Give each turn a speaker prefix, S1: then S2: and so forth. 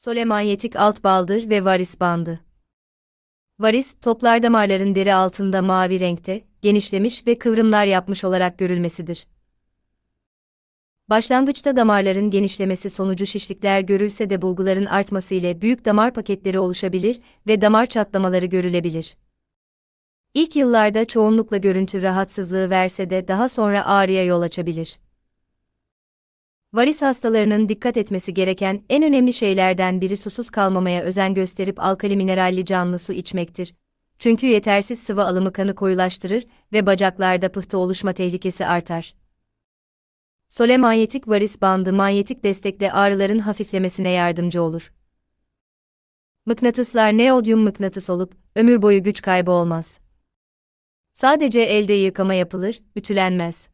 S1: Solemanyetik alt baldır ve varis bandı. Varis, toplar damarların deri altında mavi renkte, genişlemiş ve kıvrımlar yapmış olarak görülmesidir. Başlangıçta damarların genişlemesi sonucu şişlikler görülse de bulguların artması ile büyük damar paketleri oluşabilir ve damar çatlamaları görülebilir. İlk yıllarda çoğunlukla görüntü rahatsızlığı verse de daha sonra ağrıya yol açabilir. Varis hastalarının dikkat etmesi gereken en önemli şeylerden biri susuz kalmamaya özen gösterip alkali mineralli canlı su içmektir. Çünkü yetersiz sıvı alımı kanı koyulaştırır ve bacaklarda pıhtı oluşma tehlikesi artar. Sole manyetik varis bandı manyetik destekle ağrıların hafiflemesine yardımcı olur. Mıknatıslar neodyum mıknatıs olup ömür boyu güç kaybı olmaz. Sadece elde yıkama yapılır, ütülenmez.